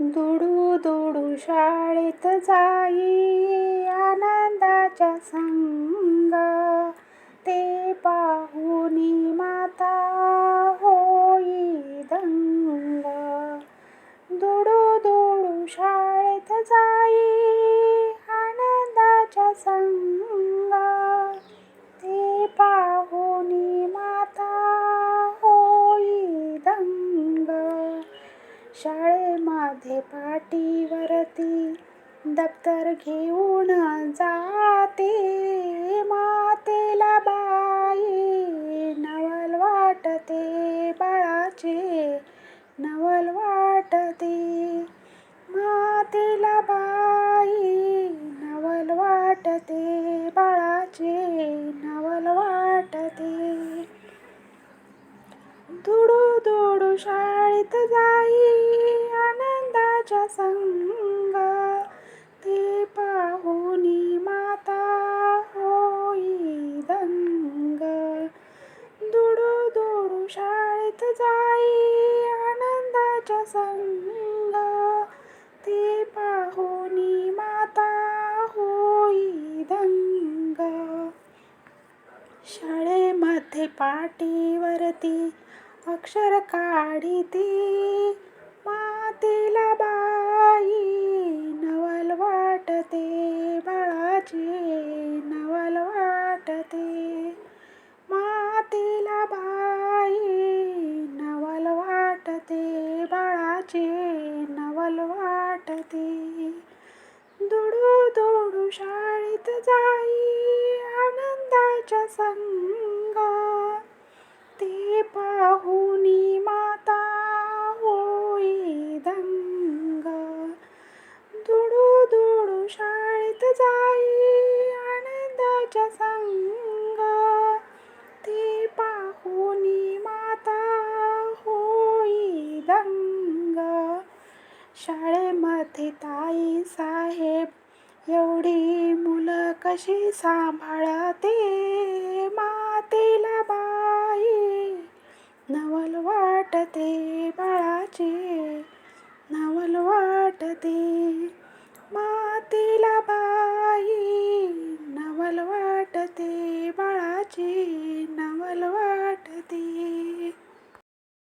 दुडू दुडू शाळेत जाई आनंदाच्या संग. ते पाहुनी माता होई दंग. दुडू दुडू शाळेत जाई आनंदाच्या संग. ते पाहुनी माता होई दंग. शाळे शाळेमध्ये पाटीवरती दप्तर घेऊन जाते. मातेला बाई नवल वाटते बाळाचे नवल वाटते. मातेला बाई नवल वाटते बाळाचे नवल वाटते. दुडू दुडू शाळेत जाई आनंदाच्या संग ते पाहुनी माता होई दंग. दुडू दुडू शाळेत जाई आनंदाच्या संग. ते पाहुनी माता होई दंग. शाळेमध्ये पाटीवरती अक्षर काढिते मातीला बाई नवल वाटते बाळाचे नवल वाटते. मातीला बाई नवल वाटते बाळाचे नवल वाटते. दुडू दुडू शाळेत जाई आनंदाच्या संग आनंदाच्या संग ते पाहुनी माता होई दंग। शाळेमध्ये ताई साहेब एवढी मुलं कशी सांभाळते? मातेला बाई नवल वाटते बाळाचे नवल वाटते